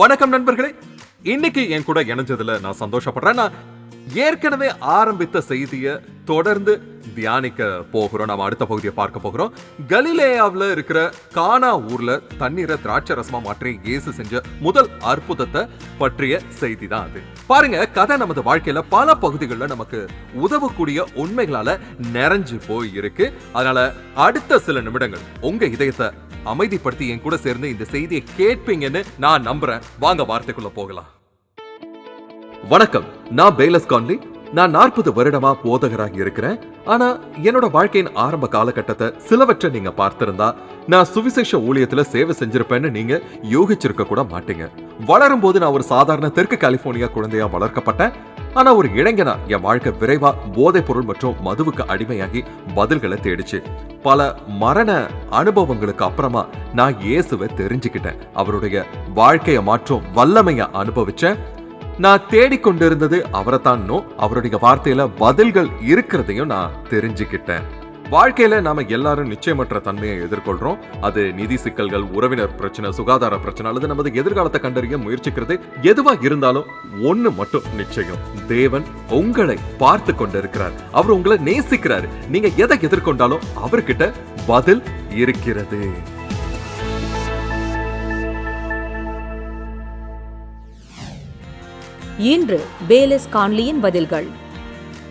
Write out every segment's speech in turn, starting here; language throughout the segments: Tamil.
வணக்கம் நண்பர்களே. இன்னைக்கு என் கூட இணைஞ்சதுல நான் சந்தோஷப்படுறேன். நான் ஏற்கனவே ஆரம்பித்த செய்தியை தொடர்ந்து தியானிக்க போகிறோம். நம்ம அடுத்த பகுதியை பார்க்க போகிறோம். கலிலேயாவுல இருக்கிற கானா ஊர்ல தண்ணீரை திராட்சை ரசமா மாற்றி இயேசு செஞ்ச முதல் அற்புதத்தை பற்றிய செய்தி தான் அது. பாருங்க கதை நமது வாழ்க்கையில பல பகுதிகளில் நமக்கு உதவக்கூடிய உண்மைகளால நிறைஞ்சு போய் இருக்கு அதனால அடுத்த சில நிமிடங்கள் உங்க இதயத்தை அமைதிப்படுத்தி என் கூட சேர்ந்து இந்த செய்தியை கேட்பீங்கன்னு நான் நம்புறேன். வாங்க வார்த்தைக்குள்ள போகலாம். வணக்கம். நான் பேலஸ் கான்லி. நான் நாற்பது வருடமா போதகராக இருக்கிறேன். ஆனா என்னோட வாழ்க்கையின் ஆரம்ப காலகட்டத்தை சிலவற்றை நீங்க பார்த்திருந்தா நான் சுவிசேஷ ஊழியத்துல சேவை செஞ்சிருப்பேன்னு நீங்க யோகிச்சிருக்க கூட மாட்டீங்க. வளரும் போது நான் ஒரு சாதாரண தெற்கு கலிபோர்னியா குழந்தையா வளர்க்கப்பட்டேன். ஆனா ஒரு இளைஞனா என் வாழ்க்கை விரைவா போதைப் பொருள் மற்றும் மதுவுக்கு அடிமையாகி பதில்களை தேடிச்சு. பல மரண அனுபவங்களுக்கு அப்புறமா நான் இயேசுவை தெரிஞ்சுக்கிட்டேன். அவருடைய வாழ்க்கையை மாற்றும் வல்லமைய அனுபவிச்சேன். நான் தேடிக்கொண்டிருந்தது அவரைத்தானோ? அவருடைய வார்த்தையில பதில்கள் இருக்கிறதையும் நான் தெரிஞ்சுக்கிட்டேன். வாழ்க்கையில நாம எல்லாரும் நிச்சயமற்ற தன்மையை எதிர்கொள்றோம். அது நிதி சிக்கல்கள் உறவினர் பிரச்சனை சுகாதார பிரச்சனை அல்லது நமது எதிர்காலத்தை கண்டறிய முயற்சிக்கிறது. எதுவா இருந்தாலும் ஒண்ணு மட்டும் நிச்சயம். தேவன் உங்களை பார்த்து கொண்டிருக்கிறார். அவர் உங்களை நேசிக்கிறார். நீங்க எதை எதிர்கொண்டாலும் அவர்கிட்ட பதில் இருக்கிறது. இன்று பேலஸ் கான்லியின் பதில்கள்.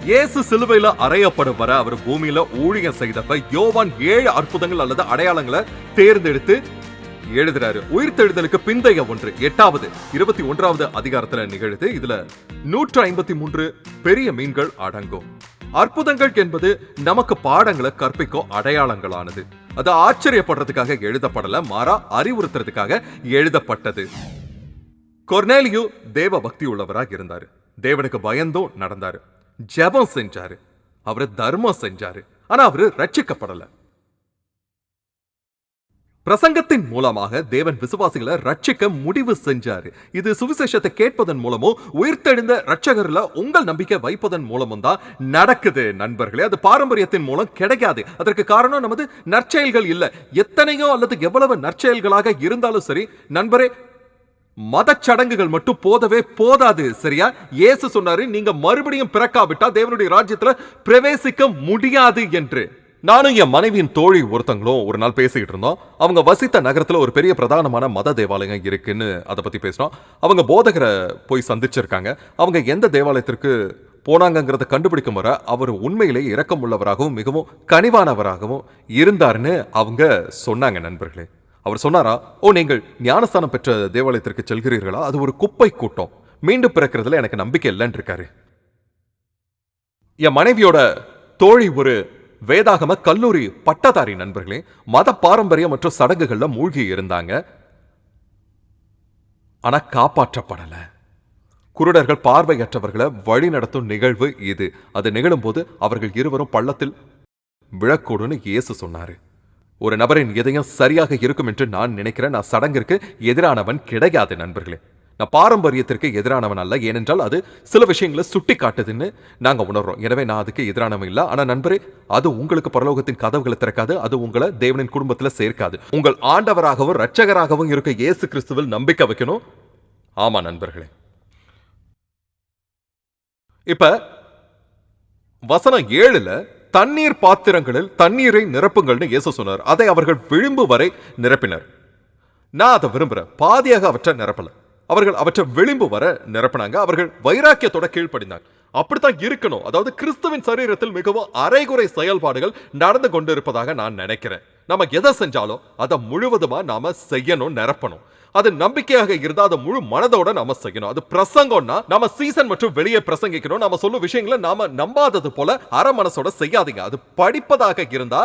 இயேசு சிலுவையில அறையப்படும் வர அவர் பூமியில ஊழியம் செய்தப்ப யோவான் ஏழு அற்புதங்கள் அல்லது அடையாளங்களை தேர்ந்தெடுத்து எழுதுறாரு. உயிர்த்தெழுதலுக்கு பிந்தைய ஒன்று எட்டாவது இருபத்தி ஒன்றாவது அதிகாரத்துல நிகழுது. இதுல நூற்று ஐம்பத்தி மூன்று பெரிய மீன்கள் அடங்கும். அற்புதங்கள் என்பது நமக்கு பாடங்களை கற்பிக்கும் அடையாளங்களானது. அது ஆச்சரியப்படுறதுக்காக எழுதப்படல மாறா அறிவுறுத்துறதுக்காக எழுதப்பட்டது. கொர்னேலியோ தேவ பக்தி உள்ளவராக இருந்தாரு தேவனுக்கு பயந்தும் நடந்தாரு. ஜெபம் செஞ்சாரு. அவரு தர்மம் செஞ்சாரு. ஆனா அவரு ரட்சிக்கப்படல பிரசங்கத்தின் மூலமாக தேவன் விசுவாசிகளை ரட்சிக்க முடிவு செஞ்சாரு. இது சுவிசேஷத்தை கேட்பதன் மூலமோ உயிர்த்தெழுந்த ரட்சகர்ல உங்கள் நம்பிக்கை வைப்பதன் மூலமும் தான் நடக்குது நண்பர்களே. அது பாரம்பரியத்தின் மூலம் கிடைக்காது. அதற்கு காரணம் நமது நற்செயல்கள் இல்லை. எத்தனையோ அல்லது எவ்வளவு நற்செயல்களாக இருந்தாலும் சரி நண்பரே மதச்சடங்குகள் மட்டும் போதவே போதாது சரியா? இயேசு சொன்னாரு நீங்க மறுபடியும் பிறக்காவிட்டா தேவனுடைய ராஜ்யத்துல பிரவேசிக்க முடியாது என்று. நானும் என் மனைவியின் தோழி ஒருத்தங்களும் ஒரு நாள் பேசிக்கிட்டு இருந்தோம். அவங்க வசித்த நகரத்துல ஒரு பெரிய பிரதானமான மத தேவாலயம் இருக்குன்னு அதை பத்தி பேசினோம். அவங்க போதகரை போய் சந்திச்சிருக்காங்க. அவங்க எந்த தேவாலயத்திற்கு போனாங்கிறத கண்டுபிடிக்கும் வர அவர் உண்மையிலே இரக்கம் உள்ளவராகவும் மிகவும் கனிவானவராகவும் இருந்தாருன்னு அவங்க சொன்னாங்க நண்பர்களே. அவர் சொன்னாரா ஓ நீங்கள் ஞானஸ்தானம் பெற்ற தேவாலயத்திற்கு செல்கிறீர்களா? அது ஒரு குப்பை கூட்டம். மீண்டும் பிறக்கிறதுல எனக்கு நம்பிக்கை இல்லைன்னு இருக்காரு என் மனைவியோட தோழி ஒரு வேதாகம கல்லூரி பட்டதாரி நண்பர்களே மத பாரம்பரியம் மற்றும் சடங்குகளில் மூழ்கி இருந்தாங்க. ஆனா காப்பாற்றப்படல. குருடர்கள் பார்வையற்றவர்களை வழி நடத்தும் நிகழ்வு இது. அது நிகழும்போது அவர்கள் இருவரும் பள்ளத்தில் விழக்கூடும்னு இயேசு சொன்னாரு. ஒரு நபரின் இதயம் சரியாக இருக்கும் என்று நான் நினைக்கிறேன். நான் சடங்கிற்கு எதிரானவன் கிடையாது நண்பர்களே. நான் பாரம்பரியத்திற்கு எதிரானவன் அல்ல. ஏனென்றால் அது சில விஷயங்களை சுட்டி காட்டுதுன்னு நாங்க உணர்றோம். எனவே நான் அதுக்கு எதிரானவன் இல்லை. ஆனா நண்பரே அது உங்களுக்கு பரலோகத்தின் கதவுகளை திறக்காது. அது உங்களை தேவனின் குடும்பத்துல சேர்க்காது. உங்கள் ஆண்டவராகவும் ரட்சகராகவும் இருக்க இயேசு கிறிஸ்துவில் நம்பிக்கை வைக்கணும். ஆமா நண்பர்களே. இப்ப வசனம் ஏழுல தண்ணீர் பாத்திரங்களில் தண்ணீரை நிரப்புங்கள்னு இயேசு சொன்னார். அதை அவர்கள் விளிம்பு வரை நிரப்பினர். நான் அதை விரும்புகிறேன் பாதியாக அவற்றை நிரப்பலை. அவர்கள் அவற்றை விளிம்பு வர நிரப்பினாங்க. அவர்கள் வைராக்கியத்தோட கீழ்ப்படிந்தாங்க. அப்படித்தான் இருக்கணும். அதாவது கிறிஸ்துவின் சரீரத்தில் மிகவும் அரைகுறை செயல்பாடுகள் நடந்து கொண்டிருப்பதாக நான் நினைக்கிறேன். நம்ம எதை செஞ்சாலும் அதை முழுவதுமாக நாம் செய்யணும் நிரப்பணும். அது நம்பிக்கையாக இருந்தா அதை முழு மனதோட நாம செய்யணும். அது பிரசங்கம்னா நாம சீசன் மற்றும் வெளியே பிரசங்கிக்கணும். நாம சொல்லும் விஷயங்களை நாம நம்பாதது போல அரை மனசோட செய்யாதீங்க. அது படிப்பதாக இருந்தா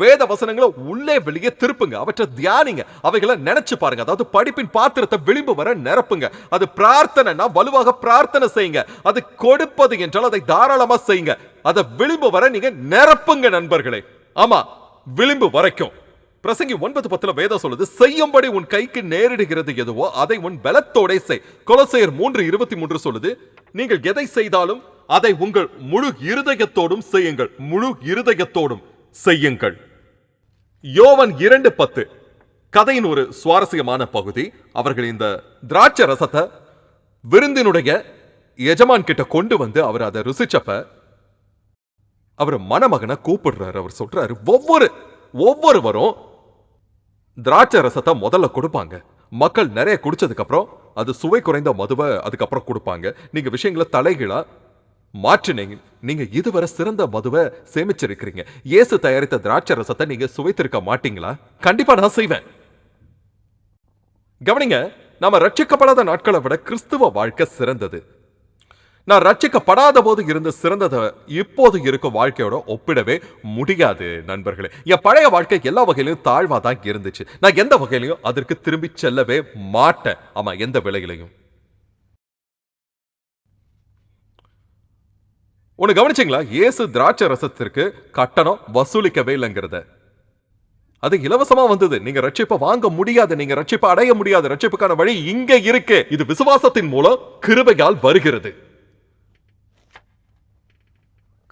வேத வசனங்களை உள்ளே வெளியே திருப்புங்க. அவற்றை தியானிங்க. அவைகளை நினைச்சு பாருங்க. அதாவது படிப்பின் பாத்திரத்தை விளிம்பு வர நிரப்புங்க. அது பிரார்த்தனைனா வலுவாக பிரார்த்தனை செய்யுங்க. அது கொடுப்பது என்றால் அதை தாராளமா செய்யுங்க. அதை விளிம்பு வர நீங்க நிரப்புங்க நண்பர்களே. ஆமா விளிம்பு வரைக்கும். பிரசங்கி ஒன்பது பத்துல வேதம் சொல்லுது செய்யும்படி உன் கைக்கு நேரிடுகிறது எதுவோ அதை உன் பலத்தோட செய். கொலசையர் மூன்று இருபத்தி மூன்று சொல்லுது நீங்கள் எதை செய்தாலும் அதை உங்கள் முழு இருதயத்தோடும் செய்யுங்கள் முழு இருதயத்தோடும் செய்யுங்கள். யோவன் இரண்டு பத்து கதையின் ஒரு சுவாரஸ்யமான பகுதி. அவர்கள் இந்த திராட்சை ரசத்தை விருந்தினுடைய எஜமான் கிட்ட கொண்டு வந்து அவர் அதை ருசிச்சப்ப அவர் மணமகனை கூப்பிடுறாரு. அவர் சொல்றாரு ஒவ்வொரு ஒவ்வொருவரும் திராட்சை ரசத்தை முதல்ல கொடுப்பாங்க. மக்கள் நிறைய குடிச்சதுக்கப்புறம் அது சுவை குறைந்த மதுவை அதுக்கப்புறம் கொடுப்பாங்க. நீங்க விஷயங்களை தலைகீழா மாற்றினீங்க. நீங்க இதுவரை சிறந்த மதுவை சேமிச்சிருக்கிறீங்க. இயேசு தயாரித்த திராட்சை ரசத்தை நீங்க சுவைத்திருக்க மாட்டீங்களா? கண்டிப்பா நான் செய்வேன். கவனிங்க நாம ரட்சிக்கப்படாத நாட்களை விட கிறிஸ்துவ வாழ்க்கை சிறந்தது. நான் ரட்சிக்கப்படாத போது இருந்த சிறந்ததை இப்போது இருக்கும் வாழ்க்கையோட ஒப்பிடவே முடியாது நண்பர்களே. என் பழைய வாழ்க்கை எல்லா வகையிலும் தாழ்வாக தான் இருந்துச்சு. நான் எந்த வகையிலையும் அதற்கு திரும்பி செல்லவே மாட்டேன். ஆமாம் எந்த விலையிலையும். உன்னை கவனிச்சிங்களா? இயேசு திராட்சை ரசத்திற்கு கட்டணம் வசூலிக்கவே இல்லைங்கிறத. அது இலவசமா வந்தது. நீங்க ரட்சிப்பை வாங்க முடியாது. நீங்க ரட்சிப்பை அடைய முடியாது. ரட்சிப்புக்கான வழி இங்க இருக்கு. இது விசுவாசத்தின் மூலம் கிருபையால் வருகிறது.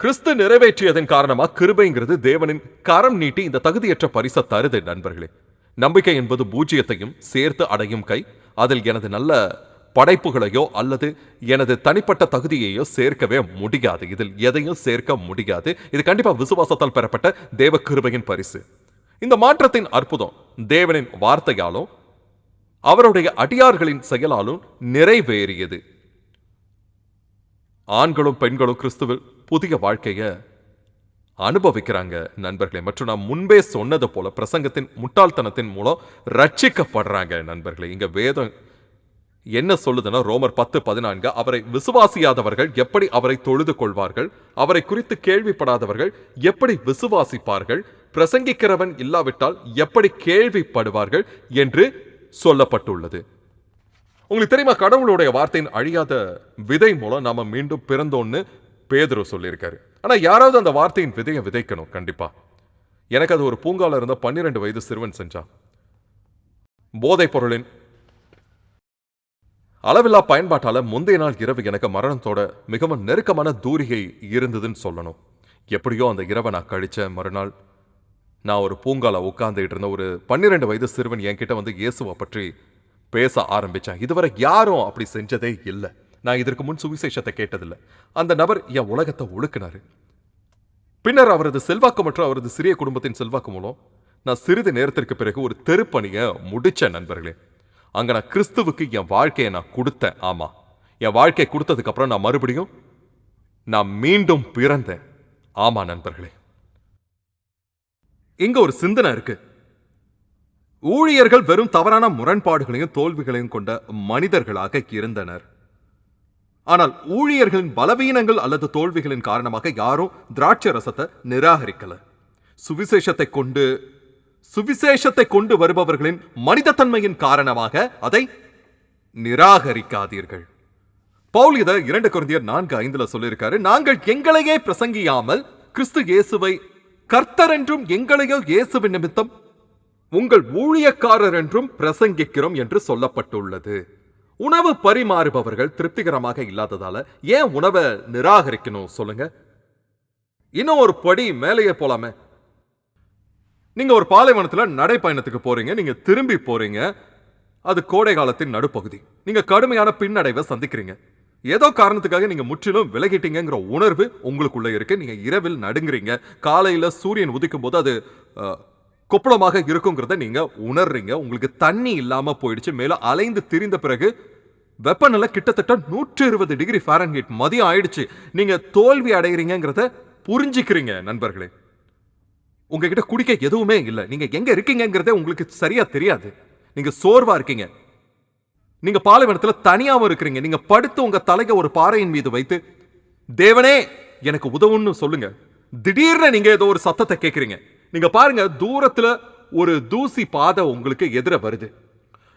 கிறிஸ்து நிறைவேற்றியதன் காரணமா கிருபைங்கிறது தேவனின் கரம் நீட்டி இந்த தகுதியற்ற பரிசை தருது நண்பர்களே. நம்பிக்கை என்பது பூஜ்ஜியத்தையும் சேர்த்து அடையும் கை. அதில் எனது நல்ல படைப்புகளையோ அல்லது எனது தனிப்பட்ட தகுதியையோ சேர்க்கவே முடியாது. இதில் எதையும் சேர்க்க முடியாது. இது கண்டிப்பா விசுவாசத்தால் பெறப்பட்ட தேவ கிருபையின் பரிசு. இந்த மாற்றத்தின் அற்புதம் தேவனின் வார்த்தையாலும் அவருடைய அடியார்களின் செயலாலும் நிறைவேறியது. ஆண்களும் பெண்களும் கிறிஸ்துவில் புதிய வாழ்க்கைய அனுபவிக்கிறாங்க நண்பர்களே. மற்றும் நான் முன்பே சொன்னது போல பிரசங்கத்தின் முட்டாள்தனத்தின் மூலம் ரட்சிக்கப்படுறாங்க நண்பர்களே. இங்க வேதம் என்ன சொல்லுதுன்னா ரோமர் பத்து பதினான்கு அவரை விசுவாசியாதவர்கள் எப்படி அவரை தொழுது கொள்வார்கள் அவரை குறித்து கேள்விப்படாதவர்கள் எப்படி விசுவாசிப்பார்கள் பிரசங்கிக்கிறவன் இல்லாவிட்டால் எப்படி கேள்விப்படுவார்கள் என்று சொல்லப்பட்டுள்ளது. உங்களுக்கு தெரியுமா கடவுளுடைய வார்த்தையின் அழியாத விதை மூலம் நாம மீண்டும் பிறந்தோன்னு பேதுரு சொல்லியிருக்காரு. ஆனால் யாராவது அந்த வார்த்தையின் விதையை விதைக்கணும் கண்டிப்பா. எனக்கு அது ஒரு பூங்காவில் இருந்த பன்னிரண்டு வயது சிறுவன் செஞ்சான். போதைப் பொருளின் அளவில்லா பயன்பாட்டால் முந்தைய நாள் இரவு எனக்கு மரணத்தோட மிகவும் நெருக்கமான தூரிகை இருந்ததுன்னு சொல்லணும். எப்படியோ அந்த இரவை நான் கழித்த மறுநாள் நான் ஒரு பூங்கால உட்காந்துக்கிட்டு இருந்த ஒரு பன்னிரெண்டு வயது சிறுவன் என்கிட்ட வந்து இயேசுவை பற்றி பேச ஆரம்பித்தேன் இதுவரை யாரும் அப்படி செஞ்சதே இல்லை. நான் இதற்கு முன் சுவிசேஷத்தை கேட்டதில்லை. அந்த நபர் என் உலகத்தை ஒழுக்கினாரு. பின்னர் அவரது செல்வாக்கு மற்றும் அவரது சிறிய குடும்பத்தின் செல்வாக்கு மூலம் நான் சிறிது நேரத்திற்கு பிறகு ஒரு தெருப்பணியை முடித்தேன் நண்பர்களே. அங்க நான் கிறிஸ்துவுக்கு என் வாழ்க்கையை நான் கொடுத்தேன். ஆமா. என் வாழ்க்கை கொடுத்ததுக்கு அப்புறம் நான் மறுபடியும் நான் மீண்டும் பிறந்தேன். ஆமா நண்பர்களே. இங்க ஒரு சிந்தனை இருக்கு. ஊழியர்கள் வெறும் தவறான முரண்பாடுகளையும் தோல்விகளையும் கொண்ட மனிதர்களாக இருந்தனர். ஆனால் ஊழியர்களின் பலவீனங்கள் அல்லது தோல்விகளின் காரணமாக யாரும் திராட்சை ரசத்தை நிராகரிக்கல. சுவிசேஷத்தை கொண்டு சுவிசேஷத்தை கொண்டு வருபவர்களின் மனிதத்தன்மையின் காரணமாக அதை நிராகரிக்காதீர்கள். பவுல் இதை இரண்டு குழந்தையர் நான்கு ஐந்துல சொல்லியிருக்காரு. நாங்கள் எங்களையே பிரசங்கியாமல் கிறிஸ்து இயேசுவை கர்த்தர் என்றும் எங்களையோ இயேசுவின் நிமித்தம் உங்கள் ஊழியக்காரர் என்றும் பிரசங்கிக்கிறோம் என்று சொல்லப்பட்டுள்ளது. உணவு பரிமாறுபவர்கள் திருப்திகரமாக இல்லாததால ஏன் உணவை நிராகரிக்கணும் சொல்லுங்க. இன்னும் ஒரு படி மேலேயே போலாமே. நீங்க ஒரு பாலைவனத்துல நடைப்பயணத்துக்கு போறீங்க நீங்க திரும்பி போறீங்க. அது கோடை காலத்தின் நடுப்பகுதி. நீங்க கடுமையான பின்னடைவை சந்திக்கிறீங்க. ஏதோ காரணத்துக்காக நீங்க முற்றிலும் விலகிட்டீங்கிற உணர்வு உங்களுக்குள்ள இருக்கு. நீங்க இரவில் நடுங்குறீங்க. காலையில சூரியன் உதிக்கும் போது அது கொப்பளமாக இருக்குங்கிறத நீங்க உணர்றீங்க. உங்களுக்கு தண்ணி இல்லாம போயிடுச்சு. மேல அலைந்து திரிந்த பிறகு வெப்பநிலை கிட்டத்தட்ட நூற்றி இருபது டிகிரி ஃபாரன்ஹீட் மதியம் ஆயிடுச்சு. நீங்க தோல்வி அடைகிறீங்கிறத புரிஞ்சுக்கிறீங்க நண்பர்களே. உங்ககிட்ட குடிக்க எதுவுமே இல்லை. நீங்க எங்க இருக்கீங்கங்கிறதே உங்களுக்கு சரியா தெரியாது. நீங்க சோர்வா இருக்கீங்க. நீங்க பாலைவனத்துல தனியாவும் இருக்கிறீங்க. நீங்க படுத்து உங்க தலையை ஒரு பாறையின் மீது வைத்து தேவனே எனக்கு உதவுன்னு சொல்லுங்க. திடீர்னு நீங்க ஏதோ ஒரு சத்தத்தை கேட்குறீங்க நீங்க பாருங்க தூரத்துல ஒரு தூசி பாதை உங்களுக்கு எதிர வருது.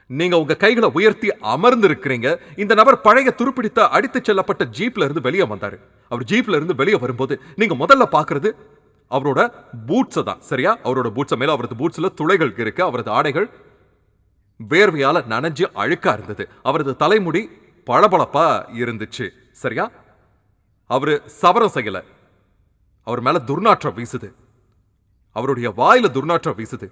நீங்க உங்க கைகளை உயர்த்தி அமர்ந்து இருக்கிறீங்க இந்த நபர் பழைய துருப்பிடித்த அடித்து செல்லப்பட்ட ஜீப்ல இருந்து வெளியே வந்தாரு. அவர் ஜீப்ல இருந்து வெளியே வரும்போது நீங்க முதல்ல பாக்குறது அவரோட பூட்ஸை தான் சரியா? அவரோட பூட்ஸை மேல அவரது பூட்ஸ்ல துளைகள் இருக்கு அவரது ஆடைகள் வேர்வையால நனைஞ்சு அழுக்கா இருந்தது. அவரது தலைமுடி பளபளப்பா இருந்துச்சு சரியா? அவரு சவரம் செய்யல. அவர் மேல துர்நாற்றம் வீசுது. அவருடைய வாயில துர்நாற்றம் வீசுது.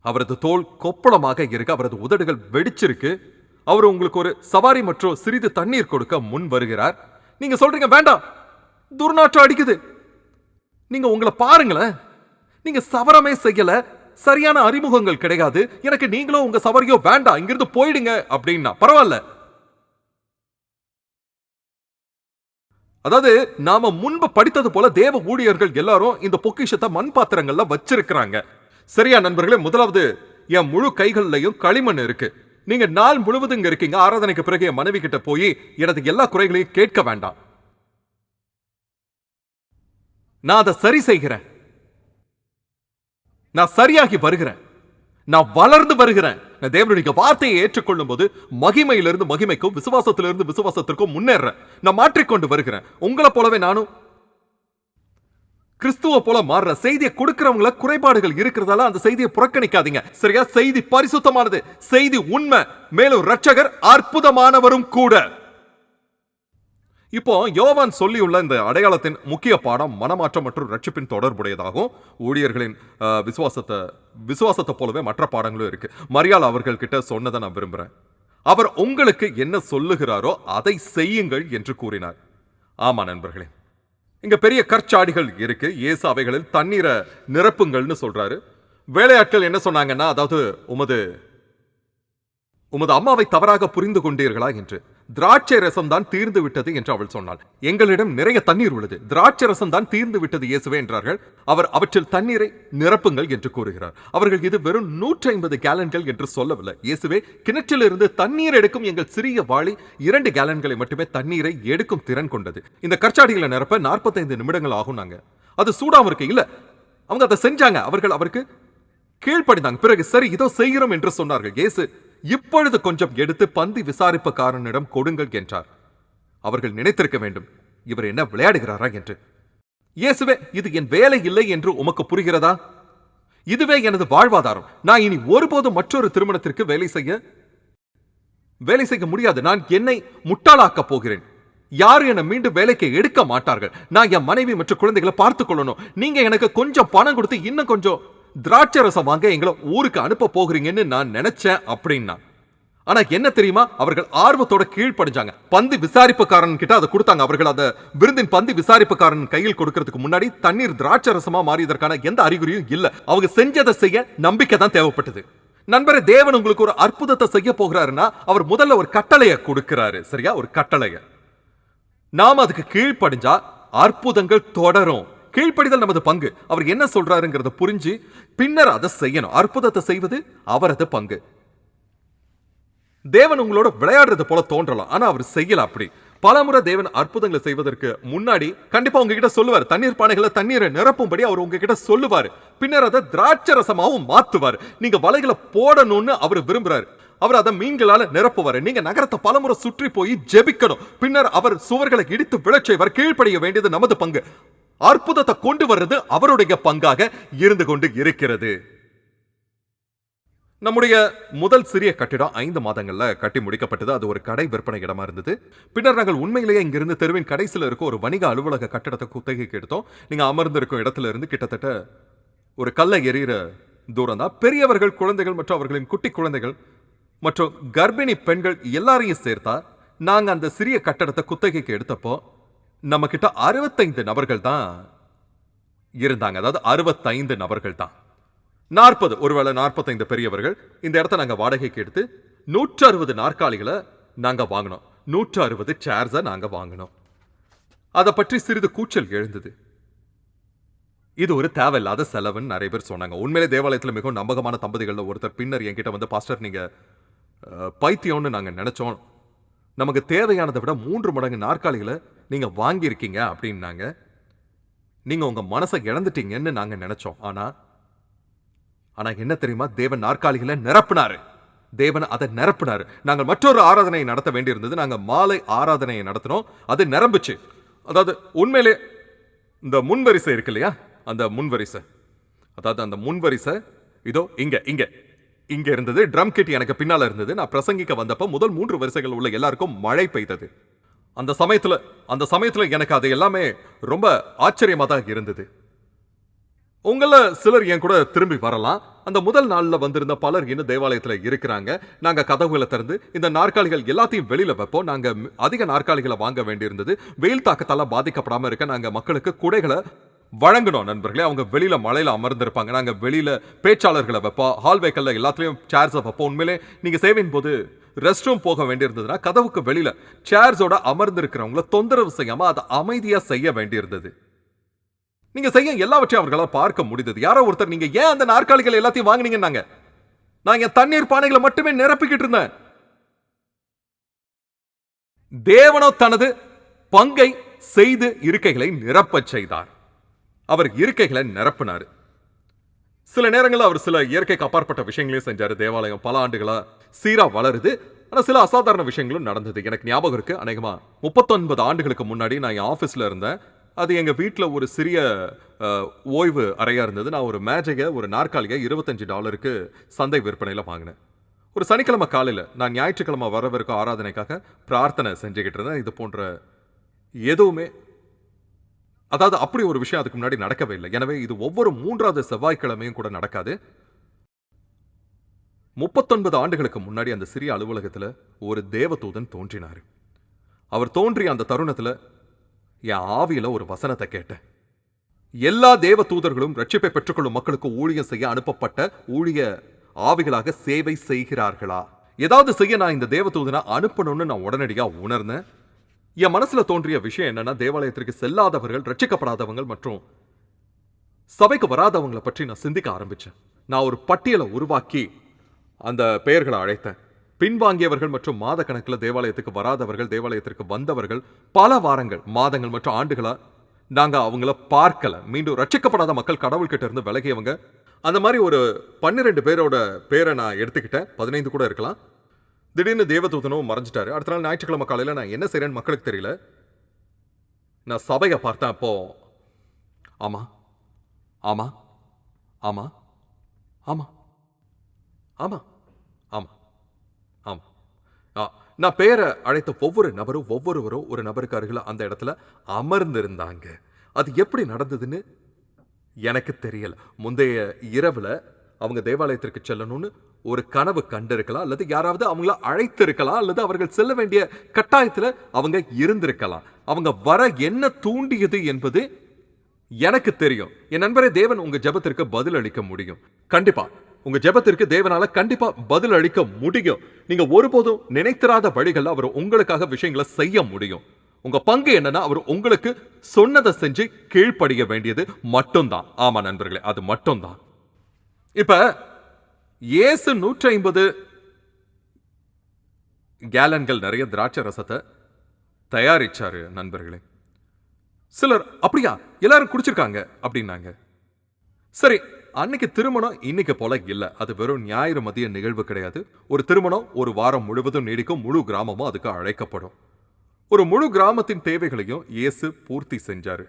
அவரது தோல் கொப்பளமாக இருக்கு அவரது உதடுகள் வெடிச்சிருக்கு. அவர் உங்களுக்கு ஒரு சவாரி மற்றும் சிறிது தண்ணீர் கொடுக்க முன் வருகிறார். நீங்க சொல்றீங்க வேண்டாம் துர்நாற்றம் அடிக்குது. நீங்க உங்களை பாருங்களேன். நீங்க சவரமே செய்யல சரியான அறிமுகங்கள் கிடையாது. எனக்கு நீங்களும் உங்க சவரியோ வேண்டாம் இங்கிருந்து போயிடுங்க அப்படின்னா பரவாயில்ல. அதாவது நாம முன்பு படித்தது போல தேவ ஊழியர்கள் எல்லாரும் இந்த பொக்கிஷத்தை மண் பாத்திரங்கள்ல வச்சிருக்கிறாங்க. சரியா நண்பர்களே? முதலாவது என் முழு கைகள்லையும் களிமண் இருக்கு. நீங்க நாள் முழுவதும் இங்க இருக்கீங்க. ஆராதனைக்கு பிறகு என் மனைவி கிட்ட போய் எனது எல்லா குறைகளையும் கேட்க வேண்டாம். நான் அதை சரி செய்கிறேன். நான் சரியாகி வருகிறேன். நான் வளர்ந்து வருகிறேன். தேவனுடைய வார்த்தையை ஏற்றுக்கொள்ளும் போது மகிமையிலிருந்து மகிமைக்கும் விசுவாசத்திலிருந்து விசுவாசத்திற்கும் முன்னேறேன் நான் மாற்றிக்கொண்டு வருகிறேன். உங்களை போலவே நானும். கிறிஸ்துவ போல மாறுற செய்தியை கொடுக்கிறவங்கள குறைபாடுகள் இருக்கிறதால அந்த செய்தியை புறக்கணிக்காதீங்க. சரியா? செய்தி பரிசுத்தமானது. செய்தி உண்மை. மேலும் ரட்சகர் அற்புதமானவரும் கூட. இப்போ யோவான் சொல்லியுள்ள இந்த அடையாளத்தின் முக்கிய பாடம் மனமாற்றம் மற்றும் ரட்சிப்பின் தொடர்புடையதாகும். ஊழியர்களின் விசுவாசத்தை விசுவாசத்தை போலவே மற்ற பாடங்களும் இருக்கு. மரியாள் அவர்கள் கிட்ட சொன்னதை நான் விரும்புறேன். அவர் உங்களுக்கு என்ன சொல்லுகிறாரோ அதை செய்யுங்கள் என்று கூறினார். ஆமா நண்பர்களே. இங்க பெரிய கற்சாடிகள் இருக்கு. இயேசு அவைகளில் தண்ணீரை நிரப்புங்கள்னு சொல்றாரு. வேலையாட்கள் என்ன சொன்னாங்கன்னா அதாவது உமது உமது அம்மாவை தவறாக புரிந்து கொண்டீர்களா என்று. திராட்சை ரசம் தான் தீர்ந்து விட்டது என்று அவள் சொன்னாள். எங்களிடம் நிறைய தண்ணீர் உள்ளது. திராட்சை ரசம் தான் தீர்ந்து விட்டது இயேசுவே என்றார்கள். அவர் அவற்றில் தண்ணீரை நிரப்புங்கள் என்று கூறுகிறார். அவர்கள் இது வெறும் நூற்றி ஐம்பது கேலன்கள் என்று சொல்லவில்லை. இயேசுவே கிணற்றிலிருந்து தண்ணீர் எடுக்கும் எங்கள் சிறிய வாளி இரண்டு கேலன்களை மட்டுமே தண்ணீரை எடுக்கும் திறன் கொண்டது. இந்த கற்சாடிகளை நிரப்ப நாற்பத்தைந்து நிமிடங்கள் ஆகும் நாங்க. அது சூடாம இருக்கு இல்ல. அவங்க அதை செஞ்சாங்க. அவர்கள் அவருக்கு கீழ்ப்படிந்தாங்க. பிறகு சரி இதோ செய்கிறோம் என்று சொன்னார்கள். இயேசு இப்பொழுது கொஞ்சம் எடுத்து பந்தி விசாரிப்புக்காரனிடம் கொடுங்கள் என்றார். அவர்கள் நினைத்திருக்க வேண்டும் இவர் என்ன விளையாடுகிறாரா என்று. இயேசுவே இது என் வேலை இல்லை என்று உமக்கு புரிகிறதா? இதுவே எனது வாழ்வாதாரம். நான் இனி ஒருபோதும் மற்றொரு திருமணத்திற்கு வேலை செய்ய வேலை செய்ய முடியாது. நான் என்னை முட்டாளாக்கப் போகிறேன். யாரும் என்னை மீண்டும் வேலைக்கு எடுக்க மாட்டார்கள்? நான் என் மனைவி மற்றும் குழந்தைகளை பார்த்துக் கொள்ளணும். நீங்க எனக்கு கொஞ்சம் பணம் கொடுத்து இன்னும் கொஞ்சம் திராட்சை ரசம் வாங்க எங்களை ஊருக்கு அனுப்ப போகிறீங்கன்னு நான் நினைச்சேன் அப்படின்னா. ஆனா என்ன தெரியுமா? அவர்கள் ஆர்வத்தோட கீழ்ப்படிஞ்சாங்க. பந்து விசாரிப்புக்காரன் கிட்ட அதை கொடுத்தாங்க. அவர்கள் அந்த விருந்தின் பந்து விசாரிப்புக்காரன் கையில் கொடுக்கறதுக்கு முன்னாடி தண்ணீர் திராட்சை ரசமா மாறியதற்கான எந்த அறிகுறியும் இல்ல. அவங்க செஞ்சதை செய்ய நம்பிக்கை தான் தேவைப்பட்டது. நண்பரே தேவன் உங்களுக்கு ஒரு அற்புதத்தை செய்ய போகிறாருன்னா அவர் முதல்ல ஒரு கட்டளையை கொடுக்கிறாரு. சரியா? ஒரு கட்டளையை. நாம் அதுக்கு கீழ்ப்படிஞ்சா அற்புதங்கள் தொடரும். கீழ்ப்படிதல் நமது பங்கு. அவர் என்ன சொல்றாருங்கிறத புரிஞ்சு பின்னர் அதை செய்யணும். அற்புதத்தை செய்வது அவரது பங்கு. தேவன் உங்களோட விளையாடுறது போல தோன்றலாம். ஆனா அவர் செய்யல அப்படி. பலமுறை தேவன் அற்புதங்களை செய்வதற்கு முன்னாடி கண்டிப்பா உங்ககிட்ட சொல்லுவார். தண்ணீர் பானைகளை தண்ணீரை நிரப்பும்படி அவர் உங்ககிட்ட சொல்லுவார். பின்னர் அதை திராட்சை ரசமாவும் மாத்துவார். நீங்க வலைகளை போடணும்னு அவர் விரும்புறாரு. அவர் அதை மீன்களால நிரப்புவார். நீங்க நகரத்தை பலமுறை சுற்றி போய் ஜெபிக்கணும். பின்னர் அவர் சுவர்களை இடித்து விழச் செய்வார். கீழ்ப்படிய வேண்டியது நமது பங்கு. அற்புதத்தை கொண்டு வர்றது அவருடைய பங்காக இருந்து கொண்டு இருக்கிறது. நம்முடைய முதல் சிறிய கட்டிடம் ஐந்து மாதங்களில் கட்டி முடிக்கப்பட்டது. அது ஒரு கடை விற்பனை இடமா இருந்தது. பின்னர் நாங்கள் உண்மையிலேயே இங்கிருந்து தெருவின் கடைசியில் இருக்க ஒரு வணிக அலுவலக கட்டிடத்தை குத்தகைக்கு எடுத்தோம். நீங்கள் அமர்ந்திருக்கும் இடத்துல இருந்து கிட்டத்தட்ட ஒரு கல்லை எறிகிற தூரம் தான். பெரியவர்கள் குழந்தைகள் மற்றும் அவர்களின் குட்டி குழந்தைகள் மற்றும் கர்ப்பிணி பெண்கள் எல்லாரையும் சேர்த்தா நாங்கள் அந்த சிறிய கட்டடத்தை குத்தகைக்கு எடுத்தப்போ நம்ம கிட்ட அறுபத்தைந்து நபர்கள் தான் இருந்தாங்க. அதாவது அறுபத்தைந்து நபர்கள் தான். நாற்பது ஒருவேளை நாற்பத்தைந்து பெரியவர்கள் இந்த இடத்த நாங்கள் வாடகைக்கு எடுத்து நூற்று அறுபது நாற்காலிகளை நாங்கள் வாங்கினோம். நூற்று அறுபது சேர்ஸை நாங்கள் வாங்கினோம். அதை பற்றி சிறிது கூச்சல் எழுந்தது. இது ஒரு தேவையில்லாத செலவுன்னு நிறைய பேர் சொன்னாங்க. உண்மையிலே தேவாலயத்தில் மிகவும் நம்பகமான தம்பதிகளில் ஒருத்தர் பின்னர் என்கிட்ட வந்து பாஸ்டர் நீங்கள் பைத்தியம்னு நாங்கள் நினச்சோம். நமக்கு தேவையானதை விட மூன்று மடங்கு நாற்காலிகளை நீங்கள் வாங்கியிருக்கீங்க அப்படின்னாங்க. நீங்கள் உங்கள் மனசை இழந்துட்டீங்கன்னு நாங்கள் நினச்சோம். ஆனால் ஆனால் என்ன தெரியுமா? தேவன் நாற்காலிகளை நிரப்பினார். தேவன் அதை நிரப்பினார். நாங்கள் மற்றொரு ஆராதனையை நடத்த வேண்டியிருந்தது. நாங்கள் மாலை ஆராதனையை நடத்தினோம். அது நிரம்புச்சு. அதாவது உண்மையிலே இந்த முன்வரிசை இருக்கு இல்லையா? அந்த முன்வரிசை. அதாவது அந்த முன்வரிசை இதோ இங்கே இங்கே. இங்கே இருந்தது. ட்ரம் கிட் எனக்கு பின்னால் இருந்தது. நான் பிரசங்கிக்க வந்தப்போ முதல் மூன்று வரிசைகள் உள்ள எல்லாருக்கும் மழை பெய்தது. அந்த சமயத்தில் அந்த சமயத்தில் எனக்கு அது எல்லாமே ரொம்ப ஆச்சரியமாக தான் இருந்தது. உங்களில் சிலர் என் கூட திரும்பி வரலாம். அந்த முதல் நாளில் வந்திருந்த பலர் இன்னும் தேவாலயத்தில் இருக்கிறாங்க. நாங்கள் கதவுகளை திறந்து இந்த நாற்காலிகள் எல்லாத்தையும் வெளியில் வைப்போம். நாங்கள் அதிக நாற்காலிகளை வாங்க வேண்டியிருந்தது. வெயில் தாக்கத்தால் பாதிக்கப்படாமல் இருக்க நாங்கள் மக்களுக்கு குடைகளை வழங்கணும் நண்பர்களே. அவங்க வெளியில் மழையில் அமர்ந்திருப்பாங்க. நாங்கள் வெளியில் பேச்சாளர்களை வைப்போம். ஹால்வேக்கல்ல எல்லாத்துலேயும் சேர்ஸை வைப்போம். உண்மையிலே நீங்கள் சேவையின் போது ரெஸ்ட் ரூம் போக வேண்டியிருந்ததுன்னா கதவுக்கு வெளியில சேர்ஸோட அமர்ந்திருக்கிறவங்கள தொந்தரவு செய்யாம அதை அமைதியா செய்ய வேண்டியிருந்தது. நீங்க செய்ய எல்லாவற்றையும் அவர்களால் பார்க்க முடிந்தது. யாரோ ஒருத்தர் நீங்க ஏன் அந்த நாற்காலிகள் எல்லாத்தையும் வாங்குனீங்கன்னாங்க? நான் என் தண்ணீர் பானைகளை மட்டுமே நிரப்பிக்கிட்டு இருந்தேன். தேவனோ தனது பங்கை செய்து இருக்கைகளை நிரப்பச் செய்தார். அவர் இருக்கைகளை நிரப்பினார். சில நேரங்களில் அவர் சில இயற்கைக்கு அப்பாற்பட்ட விஷயங்களையும் செஞ்சார். தேவாலயம் பல ஆண்டுகளாக சீராக வளருது. ஆனால் சில அசாதாரண விஷயங்களும் நடந்தது. எனக்கு ஞாபகம் இருக்குது அநேகமாக முப்பத்தொன்பது ஆண்டுகளுக்கு முன்னாடி நான் என் ஆஃபீஸில் இருந்தேன். அது எங்கள் வீட்டில் ஒரு சிறிய ஓய்வு அறையாக இருந்தது. நான் ஒரு மேஜையை ஒரு நாற்காலியை இருபத்தஞ்சு டாலருக்கு சந்தை விற்பனையில் வாங்கினேன். ஒரு சனிக்கிழமை காலையில் நான் ஞாயிற்றுக்கிழமை வரவிருக்கும் ஆராதனைக்காக பிரார்த்தனை செஞ்சுக்கிட்டு இருந்தேன். இது போன்ற எதுவுமே அதாவது அப்படி ஒரு விஷயம் அதுக்கு முன்னாடி நடக்கவே இல்லை. எனவே இது ஒவ்வொரு மூன்றாவது செவ்வாய்க்கிழமையும் கூட நடக்காது. முப்பத்தொன்பது ஆண்டுகளுக்கு முன்னாடி அந்த சிறிய அலுவலகத்துல ஒரு தேவதூதன் தோன்றினார். அவர் தோன்றிய அந்த தருணத்துல என் ஆவியில் ஒரு வசனத்தை கேட்டேன். எல்லா தேவ தூதர்களும் ரட்சிப்பை பெற்றுக்கொள்ளும் மக்களுக்கு ஊழியம் செய்ய அனுப்பப்பட்ட ஊழிய ஆவிகளாக சேவை செய்கிறார்களா? ஏதாவது செய்ய நான் இந்த தேவதூதனை அனுப்பணும்னு நான் உடனடியா உணர்ந்தேன். என் மனசுல தோன்றிய விஷயம் என்னன்னா தேவாலயத்திற்கு செல்லாதவர்கள் ரட்சிக்கப்படாதவங்க மற்றும் சபைக்கு வராதவங்களை பற்றி நான் சிந்திக்க ஆரம்பிச்சேன். நான் ஒரு பட்டியலை உருவாக்கி அந்த பெயர்களை அழைத்தேன். பின்வாங்கியவர்கள் மற்றும் மாத கணக்கில் தேவாலயத்துக்கு வராதவர்கள் தேவாலயத்திற்கு வந்தவர்கள் பல வாரங்கள் மாதங்கள் மற்றும் ஆண்டுகளாக நாங்க அவங்கள பார்க்கல. மீண்டும் ரட்சிக்கப்படாத மக்கள் கடவுள்கிட்ட இருந்து விலகியவங்க. அந்த மாதிரி ஒரு பன்னிரெண்டு பேரோட பேரை நான் எடுத்துக்கிட்டேன். பதினைந்து கூட இருக்கலாம். திடீர்னு தேவதூதனும் மறைஞ்சிட்டாரு. அடுத்த நாள் ஞாயிற்றுக்கிழமை காலையில் நான் என்ன செய்கிறேன்னு மக்களுக்கு தெரியல. நான் சபையை பார்த்தேன் அப்போ. ஆமாம் ஆமாம் ஆமாம் ஆமாம் ஆமாம் ஆமாம் ஆமாம் ஆ, நான் பேரை அழைத்த ஒவ்வொரு நபரும் ஒவ்வொருவரும் ஒரு நபருக்கு அருகில் அந்த இடத்துல அமர்ந்திருந்தாங்க. அது எப்படி நடந்ததுன்னு எனக்கு தெரியல. முந்தைய இரவில் அவங்க தேவாலயத்திற்கு செல்லணும்னு ஒரு கனவு கண்டிருக்கலாம் அல்லது யாராவது அவங்கள அழைத்திருக்கலாம் அல்லது அவர்கள் செல்ல வேண்டிய கட்டாயத்துல அவங்க இருந்திருக்கலாம். அவங்க வர என்ன தூண்டியது என்பது எனக்கு தெரியும். என் நண்பரே தேவன் உங்க ஜெபத்திற்கு பதில் அளிக்க முடியும். கண்டிப்பா உங்க ஜெபத்திற்கு தேவனால கண்டிப்பா பதில் அளிக்க முடியும். நீங்க ஒருபோதும் நினைத்திராத வழிகள்ல அவர் உங்களுக்காக விஷயங்களை செய்ய முடியும். உங்க பங்கு என்னன்னா அவர் உங்களுக்கு சொன்னதை செஞ்சு கீழ்ப்படிய வேண்டியது மட்டும்தான். ஆமா நண்பர்களே அது மட்டும்தான். இப்ப இயேசு நூற்றி ஐம்பது கேலன்கள் நிறைய திராட்சை ரசத்தை தயாரிச்சாரு நண்பர்களே. சிலர் அப்படியா? எல்லாரும் குடிச்சிருக்காங்க அப்படின்னாங்க. சரி அன்னைக்கு திருமணம் இன்னைக்கு போல இல்லை. அது வெறும் ஞாயிறு மதிய நிகழ்வு கிடையாது. ஒரு திருமணம் ஒரு வாரம் முழுவதும் நீடிக்கும். முழு கிராமமும் அதுக்கு அழைக்கப்படும். ஒரு முழு கிராமத்தின் தேவைகளையும் இயேசு பூர்த்தி செஞ்சாரு.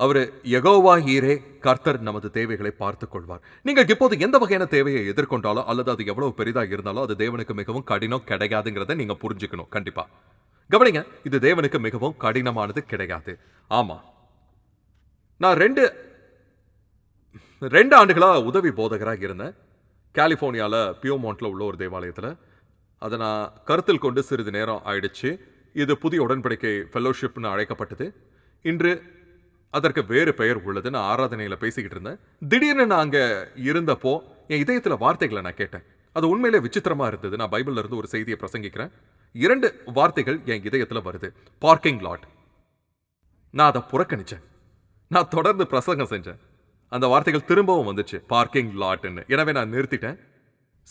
அவர் எகோவா ஹீரே கர்த்தர் நமது தேவைகளை பார்த்துக் கொள்வார் நீங்கள் இப்போது எந்த வகையான தேவையை எதிர்கொண்டாலோ அல்லது அது எவ்வளவு பெரிதாக இருந்தாலோ அது தேவனுக்கு மிகவும் கடினம் கிடையாதுங்கிறத நீங்க புரிஞ்சுக்கணும் கண்டிப்பா. கவனிங்க இது தேவனுக்கு மிகவும் கடினமானது கிடையாது. ஆமா. நான் ரெண்டு ரெண்டு ஆண்டுகளாக உதவி போதகராக இருந்தேன். கலிஃபோர்னியால பியோமோண்ட்ல உள்ள ஒரு தேவாலயத்தில். அதை நான் கருத்தில் கொண்டு சிறிது நேரம் ஆயிடுச்சு. இது புதிய உடன்படிக்கை ஃபெல்லோஷிப்னு அழைக்கப்பட்டது. இன்று அதற்கு வேறு பெயர் உள்ளதுன்னு ஆராதனையில் பேசிக்கிட்டு இருந்தேன். திடீர்னு நான் அங்கே இருந்தப்போ என் இதயத்தில் வார்த்தைகளை நான் கேட்டேன். அது உண்மையிலே விசித்திரமா இருந்தது. நான் பைபிளில் இருந்து ஒரு செய்தியை பிரசங்கிக்கிறேன். இரண்டு வார்த்தைகள் என் இதயத்தில் வருது. பார்க்கிங் லாட் நான் அதை புறக்கணிச்சேன். நான் தொடர்ந்து பிரசங்கம் செஞ்சேன். அந்த வார்த்தைகள் திரும்பவும் வந்துச்சு. பார்க்கிங் லாட்னு எனவே நான் நிறுத்திட்டேன்.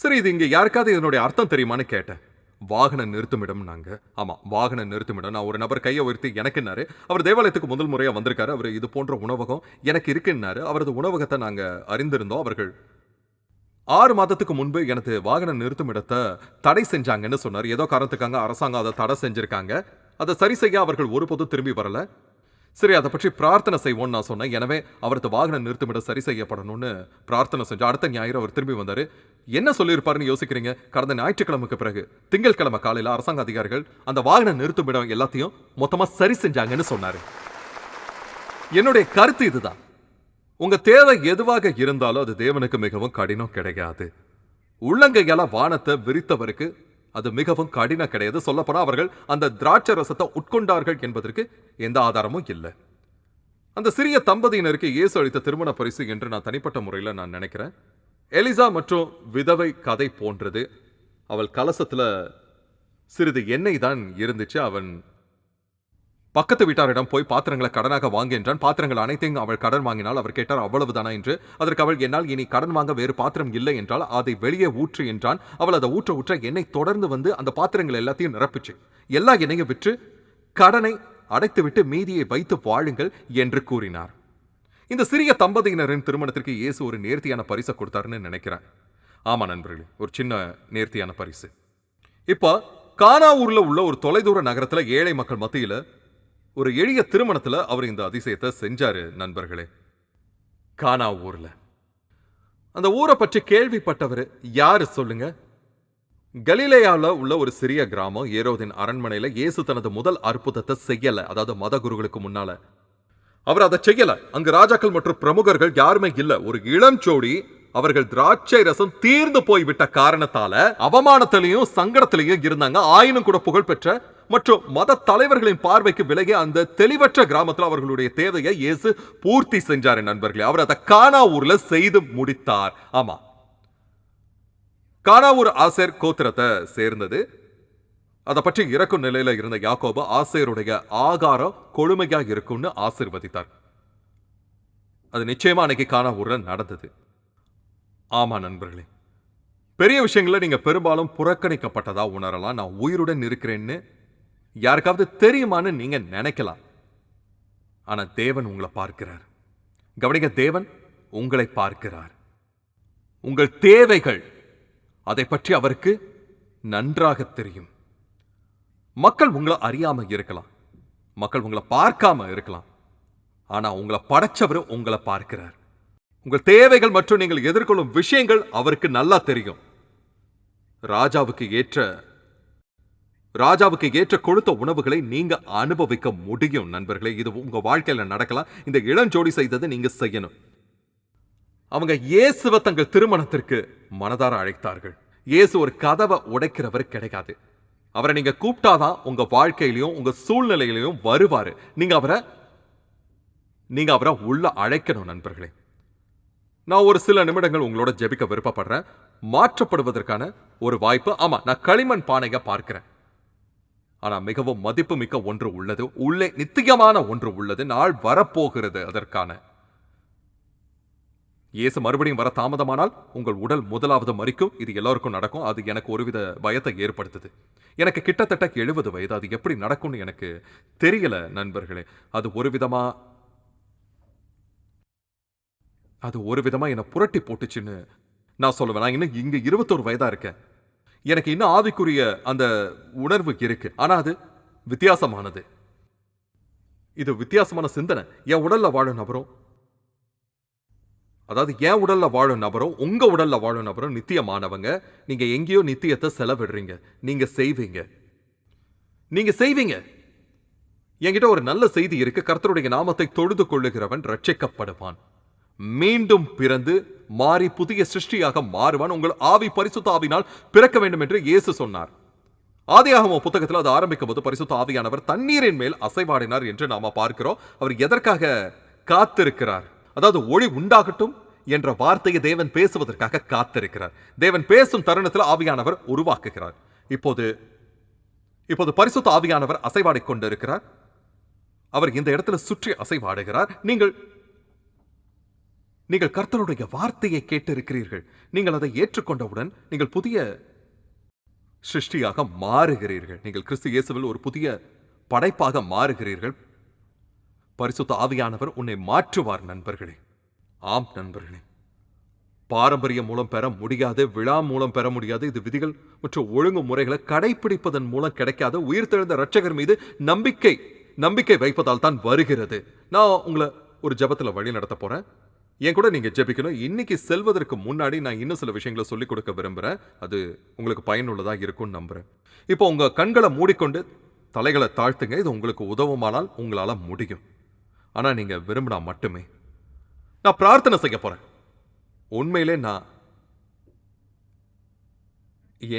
சரி இது இங்கே யாருக்காவது இதனுடைய அர்த்தம் தெரியுமான்னு கேட்டேன். வாகன நிறுத்துமிடம் நாங்க. ஆமா வாகன நிறுத்துமிடம். நான் ஒரு நபர் கையை உயர்த்தி எனக்குன்னாரு. அவர் தேவாலயத்துக்கு முதல் முறையா வந்திருக்காரு. அவர் இது போன்ற உணவகம் எனக்கு இருக்குன்னாரு. அவரது உணவகத்தை நாங்க அறிந்திருந்தோம். அவர்கள் ஆறு மாதத்துக்கு முன்பு எனது வாகன நிறுத்துமிடத்தை தடை செஞ்சாங்கன்னு சொன்னார். ஏதோ காரணத்துக்காக அரசாங்கம் அதை தடை செஞ்சிருக்காங்க. அதை சரி செய்ய அவர்கள் ஒருபோதும் திரும்பி வரல. சரி அதை பற்றி பிரார்த்தனை செய்வோம்னு நான் சொன்னேன். எனவே அவரது வாகன நிறுத்துமிட சரி செய்யப்படணும்னு பிரார்த்தனை செஞ்சு அடுத்த ஞாயிறு அவர் திரும்பி வந்தார். என்ன சொல்லியிருப்பாருன்னு யோசிக்கிறீங்க? கடந்த ஞாயிற்றுக்கிழமைக்கு பிறகு திங்கட்கிழமை காலையில் அரசாங்க அதிகாரிகள் அந்த வாகன நிறுத்துமிடம் எல்லாத்தையும் மொத்தமாக சரி செஞ்சாங்கன்னு சொன்னார். என்னுடைய கருத்து இதுதான். உங்க தேவை எதுவாக இருந்தாலும் அது தேவனுக்கு மிகவும் கடினம் கிடையாது. உள்ளங்கையால வானத்தை விரித்தவருக்கு அது மிகவும் கடினம் கிடையாது. சொல்லப்போனால் அவர்கள் அந்த திராட்சை ரசத்தை உட்கொண்டார்கள் என்பதற்கு எந்த ஆதாரமும் இல்லை. அந்த சிறிய தம்பதியினருக்கு இயேசு அளித்த திருமண பரிசு என்று நான் தனிப்பட்ட முறையில் நான் நினைக்கிறேன். எலிசா மற்றும் விதவை கதை போன்றது. அவள் கலசத்துல சிறிது எண்ணெய் தான் இருந்துச்சு. அவன் பக்கத்து வீட்டாரிடம் போய் பாத்திரங்களை கடனாக வாங்கின்றான் பாத்திரங்கள் அனைத்தையும் அவள் கடன் வாங்கினால் அவர் கேட்டார் அவ்வளவுதானா? என்று. அதற்கு அவள் என்னால் இனி கடன் வாங்க வேறு பாத்திரம் இல்லை என்றால் அதை வெளியே ஊற்று என்றான். அவள் அதை ஊற்ற ஊற்ற என்னை தொடர்ந்து வந்து அந்த பாத்திரங்கள் எல்லாத்தையும் நிரப்பிச்சு. எல்லா எண்ணையும் விற்று கடனை அடைத்துவிட்டு மீதியை வைத்து வாழுங்கள் என்று கூறினார். இந்த சிறிய தம்பதியினரின் திருமணத்திற்கு இயேசு ஒரு நேர்த்தியான பரிசை கொடுத்தாருன்னு நினைக்கிறேன். ஆமா நண்பர்களே ஒரு சின்ன நேர்த்தியான பரிசு. இப்போ கானாவூர்ல உள்ள ஒரு தொலைதூர நகரத்துல ஏழை மக்கள் மத்தியில ஒரு எளிய திருமணத்துல அவர் இந்த அதிசயத்தை செஞ்சாரு நண்பர்களே. கானா ஊர்ல. அந்த ஊரை பற்றி கேள்விப்பட்டவர் யாரு சொல்லுங்க? கலிலேயாவில் உள்ள ஒரு சிறிய கிராமம் ஏரோதின் அரண்மனையில இயேசு தனது முதல் அற்புதத்தை செய்யல அதாவது மத குருகளுக்கு முன்னால. அவர் அதை செய்யல. அங்கு ராஜாக்கள் மற்றும் பிரமுகர்கள் யாருமே இல்ல. ஒரு இளம் ஜோடி அவர்கள் திராட்சை ரசம் தீர்ந்து போய்விட்ட காரணத்தால அவமானத்திலையும் சங்கடத்திலையும் இருந்தாங்க. ஆயினும் கூட புகழ்பெற்ற மற்றும் மத தலைவர்களின் பார்வைக்கு விலகி அந்த தெளிவற்ற கிராமத்தில் அவர்களுடைய தேவையை இயேசு பூர்த்தி செஞ்சாரு நண்பர்களே. அவர் அதை கானா ஊர்ல செய்து முடித்தார். ஆமா. கானாவூர் ஆசேர் கோத்திரத்தை சேர்ந்தது. அதை பற்றி இறக்கும் நிலையில இருந்த யாக்கோபு ஆசேருடைய ஆகாரம் கொழுமையா இருக்கும்னு ஆசிர்வதித்தார். அது நிச்சயமா அன்னைக்கு கானாவூர்ல நடந்தது. ஆமா நண்பர்களே. பெரிய விஷயங்களில் நீங்க பெரும்பாலும் புறக்கணிக்கப்பட்டதா உணரலாம். நான் உயிருடன் இருக்கிறேன்னு யாருக்காவது தெரியுமான்னு நீங்க நினைக்கலாம். ஆனா தேவன் உங்களை பார்க்கிறார். கவனிக்க தேவன் உங்களை பார்க்கிறார். உங்கள் தேவைகள் அதை பற்றி அவருக்கு நன்றாக தெரியும். மக்கள் உங்களை அறியாம இருக்கலாம். மக்கள் உங்களை பார்க்காம இருக்கலாம். ஆனா உங்களை படைச்சவர் உங்களை பார்க்கிறார். உங்கள் தேவைகள் மற்றும் நீங்கள் எதிர்கொள்ளும் விஷயங்கள் அவருக்கு நல்லா தெரியும். ராஜாவுக்கு ஏற்ற ராஜாவுக்கு ஏற்ற கொழுத்த உணவுகளை நீங்க அனுபவிக்க முடியும் நண்பர்களே. இது உங்க வாழ்க்கையில நடக்கலாம். இந்த இளஞ்சோடி செய்ததை நீங்க செய்யணும். அவங்க இயேசுவை தங்கள் திருமணத்திற்கு மனதார அழைத்தார்கள். இயேசு ஒரு கதவை உடைக்கிறவர் கிடையாது. அவரை நீங்க கூப்பிட்டாதான் உங்க வாழ்க்கையிலையும் உங்க சூழ்நிலையிலையும் வருவாரு. நீங்க அவரை நீங்க அவரை உள்ள அழைக்கணும் நண்பர்களே. நான் ஒரு சில நிமிடங்கள் உங்களோட ஜெபிக்க விருப்பப்படுறேன். மாற்றப்படுவதற்கான ஒரு வாய்ப்பு ஆமா நான் களிமண் பானைய பார்க்கிறேன். ஆனா மிகவும் மதிப்புமிக்க ஒன்று உள்ளது உள்ளே நித்தியமான ஒன்று உள்ளது நாள் வரப்போகிறது அதற்கான. இயேசு மறுபடியும் வர தாமதமானால் உங்கள் உடல் முதலாவது மறிக்கும் இது எல்லோருக்கும் நடக்கும் அது எனக்கு ஒருவித பயத்தை ஏற்படுத்துது. எனக்கு கிட்டத்தட்ட எழுபது வயது அது எப்படி நடக்கும்னு எனக்கு தெரியல நண்பர்களே. அது ஒரு விதமாக அது ஒரு விதமாக என்னை புரட்டி போட்டுச்சுன்னு நான் சொல்லுவேன். நான் இன்னும் இங்கே இருபத்தோரு வயதாக இருக்கேன். எனக்கு இன்னும் ஆவிக்குரிய அந்த உணர்வு இருக்கு. ஆனால் அது வித்தியாசமானது. இது வித்தியாசமான சிந்தனை. என் உடலில் வாழும் நபரும் அதாவது என் உடலில் வாழும் நபரும் உங்கள் உடலில் வாழும் நபரும் நித்தியமானவங்க. நீங்கள் எங்கேயோ நித்தியத்தை செலவிடுறீங்க. நீங்கள் செய்வீங்க. நீங்கள் செய்வீங்க. என்கிட்ட ஒரு நல்ல செய்தி இருக்கு. கர்த்தருடைய நாமத்தை தொழுது கொள்ளுகிறவன் ரட்சிக்கப்படுவான். மீண்டும் பிறந்து மாறி புதிய சிருஷ்டியாக மாறுவான். உங்கள் ஆவி பரிசுத்த ஆவினால் பிறக்க வேண்டும் என்று இயேசு சொன்னார். ஆதியாகமோ புத்தகத்தில் அது ஆரம்பிக்கும் போது பரிசுத்த ஆவியானவர் தண்ணீரின் மேல் அசைவாடினார் என்று நாம பார்க்கிறோம். அவர் எதற்காக காத்திருக்கிறார்? அதாவது ஒளி உண்டாகட்டும் என்ற வார்த்தையை தேவன் பேசுவதற்காக காத்திருக்கிறார். தேவன் பேசும் தருணத்தில் ஆவியானவர் உருவாக்குகிறார். இப்போது இப்போது பரிசுத்த ஆவியானவர் அசைவாடி கொண்டிருக்கிறார். அவர் இந்த இடத்துல சுற்றி அசைவாடுகிறார். நீங்கள் நீங்கள் கர்த்தருடைய வார்த்தையை கேட்டிருக்கிறீர்கள். நீங்கள் அதை ஏற்றுக்கொண்டவுடன் நீங்கள் புதிய சிருஷ்டியாக மாறுகிறீர்கள். நீங்கள் கிறிஸ்து இயேசுவில் ஒரு புதிய படைப்பாக மாறுகிறீர்கள். பரிசுத்த ஆவியானவர் உன்னை மாற்றுவார் நண்பர்களே. ஆம் நண்பர்களே. பாரம்பரியம் மூலம் பெற முடியாது விழா மூலம் பெற முடியாது இது விதிகள் மற்றும் ஒழுங்கு முறைகளை கடைபிடிப்பதன் மூலம் கிடைக்காத உயிர்த்தெழுந்த ரட்சகர் மீது நம்பிக்கை நம்பிக்கை வைப்பதால் தான் வருகிறது. நான் உங்களை ஒரு ஜபத்தில் வழி நடத்த போறேன். என் கூட நீங்கள் ஜெபிக்கணும். இன்னைக்கு செல்வதற்கு முன்னாடி நான் இன்னும் சில விஷயங்களை சொல்லிக் கொடுக்க விரும்புகிறேன் அது உங்களுக்கு பயனுள்ளதாக இருக்கும்னு நம்புகிறேன் இப்போ உங்கள் கண்களை மூடிக்கொண்டு தலைகளை தாழ்த்துங்க. இது உங்களுக்கு உதவுமானால் உங்களால் முடியும். ஆனால் நீங்கள் விரும்பினா மட்டுமே. நான் பிரார்த்தனை செய்ய போகிறேன் உண்மையிலே நான்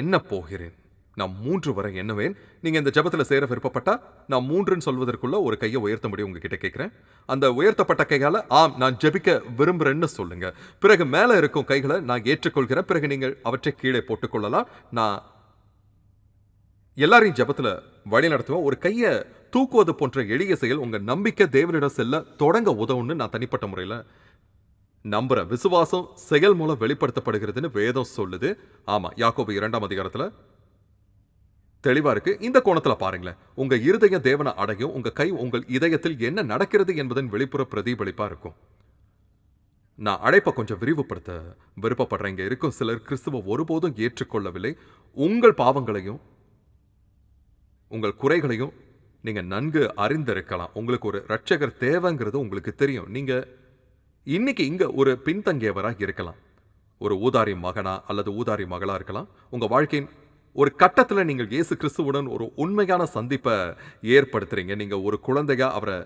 என்ன போகிறேன்? நான் மூன்று வரை என்னவேன் நீங்கள் இந்த ஜபத்தில் சேர விருப்பப்பட்டா நான் மூன்றுன்னு சொல்வதற்குள்ள ஒரு கையை உயர்த்த முடியும் உங்ககிட்ட கேட்குறேன் அந்த உயர்த்தப்பட்ட கையால் ஆம் நான் ஜெபிக்க விரும்புகிறேன்னு சொல்லுங்கள் பிறகு மேலே இருக்கும் கைகளை நான் ஏற்றுக்கொள்கிறேன். பிறகு நீங்கள் அவற்றை கீழே போட்டுக்கொள்ளலாம். நான் எல்லாரையும் ஜபத்தில் வழி நடத்துவேன் ஒரு கையை தூக்குவது போன்ற எளிய செயல் உங்கள் நம்பிக்கை தேவனிடம் செல்ல தொடங்க உதவும்னு நான் தனிப்பட்ட முறையில் நம்புகிறேன் விசுவாசம் செயல் மூலம் வெளிப்படுத்தப்படுகிறதுன்னு வேதம் சொல்லுது. ஆமாம் யாக்கோபு இரண்டாம் அதிகாரத்தில் தெளிவா இருக்கு. இந்த கோணத்துல பாருங்களேன். உங்க இருதய தேவனை அடையும் உங்க கை உங்கள் இதயத்தில் என்ன நடக்கிறது என்பதன் வெளிப்புற பிரதிபலிப்பா இருக்கும். நான் அழைப்பை கொஞ்சம் விரிவுபடுத்த விருப்பப்படுறேன். இங்கே இருக்கும் சிலர் கிறிஸ்துவ ஒருபோதும் ஏற்றுக்கொள்ளவில்லை. உங்கள் பாவங்களையும் உங்கள் குறைகளையும் நீங்கள் நன்கு அறிந்திருக்கலாம். உங்களுக்கு ஒரு ரட்சகர் தேவைங்கிறது உங்களுக்கு தெரியும். நீங்கள் இன்னைக்கு இங்கே ஒரு பின்தங்கியவராக இருக்கலாம். ஒரு ஊதாரி மகனா அல்லது ஊதாரி மகளாக இருக்கலாம். உங்கள் வாழ்க்கையின் ஒரு கட்டத்தில் நீங்கள் இயேசு கிறிஸ்துவுடன் ஒரு உண்மையான சந்திப்பை ஏற்படுத்துகிறீங்க நீங்கள் ஒரு குழந்தையாக அவரை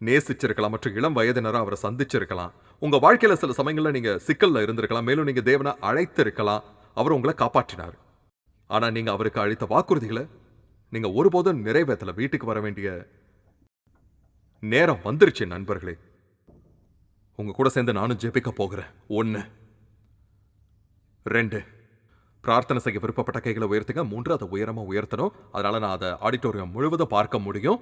நேசிச்சிருக்கலாம் மற்றும் இளம் வயதினராக அவரை சந்திச்சிருக்கலாம். உங்கள் வாழ்க்கையில் சில சமயங்களில் நீங்கள் சிக்கலில் இருந்திருக்கலாம் மேலும் நீங்கள் தேவனை அழைத்திருக்கலாம். அவர் உங்களை காப்பாற்றினார். ஆனால் நீங்கள் அவருக்கு அளித்த வாக்குறுதிகளை நீங்கள் ஒருபோதும் நிறைவேற்றலை. வீட்டுக்கு வர வேண்டிய நேரம் வந்துருச்சு நண்பர்களே. உங்கள் கூட சேர்ந்து நானும் ஜெபிக்க போகிறேன். ஒன்று ரெண்டு பிரார்த்தனை செய்ய விருப்பப்பட்ட கைகளை உயர்த்துங்க. மூன்று அதை உயரமாக உயர்த்தணும். அதனால் நான் அதை ஆடிட்டோரியம் முழுவதும் பார்க்க முடியும்.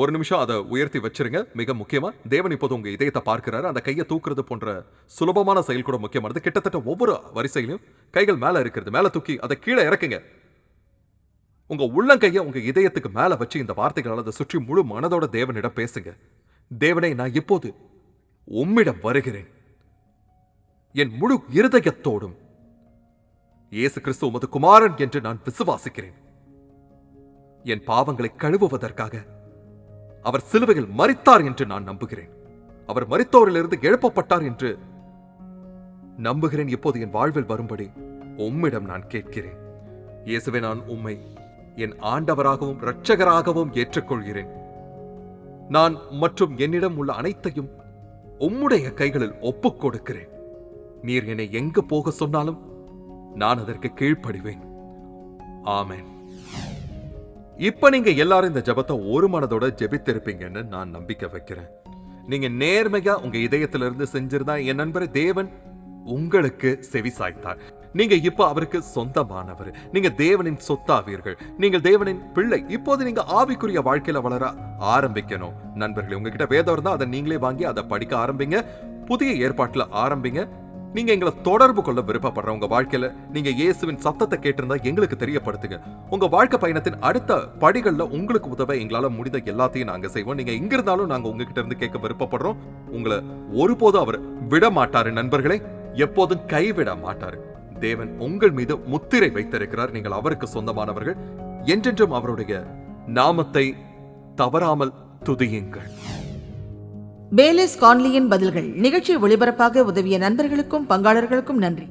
ஒரு நிமிஷம் அதை உயர்த்தி வச்சிருங்க. மிக முக்கியமாக தேவன் இப்போது உங்கள் இதயத்தை பார்க்கிறாரு. அந்த கையை தூக்குறது போன்ற சுலபமான செயல் கூட முக்கியமானது கிட்டத்தட்ட ஒவ்வொரு வரிசையிலும் கைகள் மேலே இருக்கிறது. மேலே தூக்கி அதை கீழே இறக்குங்க. உங்கள் உள்ளங்கையை உங்கள் இதயத்துக்கு மேலே வச்சு இந்த வார்த்தைகளால் அதை சுற்றி முழு மனதோட தேவனிடம் பேசுங்க. தேவனை நான் இப்போது உம்மிடம் வருகிறேன். என் முழு இருதயத்தோடும் இயேசு கிறிஸ்து உமது குமாரன் என்று நான் விசுவாசிக்கிறேன். என் பாவங்களை கழுவுவதற்காக அவர் சிலுவையில் மறித்தார் என்று நான் நம்புகிறேன். அவர் மறித்தோரிலிருந்து எழுப்பப்பட்டார் என்று நம்புகிறேன். இப்போது என் வாழ்வில் வரும்படி உம்மிடம் நான் கேட்கிறேன். இயேசுவே நான் உம்மை என் ஆண்டவராகவும் இரட்சகராகவும் ஏற்றுக்கொள்கிறேன். நான் மற்றும் என்னிடம் உள்ள அனைத்தையும் உம்முடைய கைகளில் ஒப்புக் கொடுக்கிறேன். நீர் என்னை எங்கு போக சொன்னாலும் நான் அதற்கு கீழ்ப்படிவேன். ஆமேன். இப்ப நீங்க எல்லாரும் இந்த ஜெபத்தை ஒரு மனதோட ஜெபித்திருப்பீங்கன்னு நான் நம்பிக்கை வைக்கிறேன். நீங்க நேர்மையா உங்க இதயத்துல இருந்து செஞ்சிருந்தா என் நண்பர் தேவன் உங்களுக்கு செவி சாய்த்தார். நீங்க இப்ப அவருக்கு சொந்தமானவர். நீங்க தேவனின் சொத்தாவீர்கள். நீங்கள் தேவனின் பிள்ளை. இப்போது நீங்க ஆவிக்குரிய வாழ்க்கையில வளர ஆரம்பிக்கணும். நண்பர்களே உங்ககிட்ட வேதம் இருந்தா அதை நீங்களே வாங்கி அதை படிக்க ஆரம்பிங்க. புதிய ஏற்பாட்டுல ஆரம்பிங்க. நீங்க எங்களை தொடர்பு கொள்ள விருப்பப்படுற உங்க வாழ்க்கையில நீங்க இயேசுவின் சத்தத்தை கேட்டிருந்தா எங்களுக்கு தெரியப்படுத்துங்க. உங்க வாழ்க்கை பயணத்தின் அடுத்த படிகள்ல உங்களுக்கு உதவ எங்களால முடிந்த எல்லாத்தையும் நாங்க செய்வோம். நீங்க எங்க இருந்தாலும் நாங்க உங்ககிட்ட இருந்து கேட்க விருப்பப்படுறோம். உங்களை ஒருபோதும் அவர் விட மாட்டாரு நண்பர்களே. எப்போதும் கைவிட மாட்டாரு. தேவன் உங்கள் மீது முத்திரை வைத்திருக்கிறார். நீங்கள் அவருக்கு சொந்தமானவர்கள். என்றென்றும் அவருடைய நாமத்தை தவறாமல் துதியுங்கள். பேலேஸ் கான்லியின் பதில்கள் நிகழ்ச்சி ஒளிபரப்பாக உதவிய நண்பர்களுக்கும் பங்காளர்களுக்கும் நன்றி.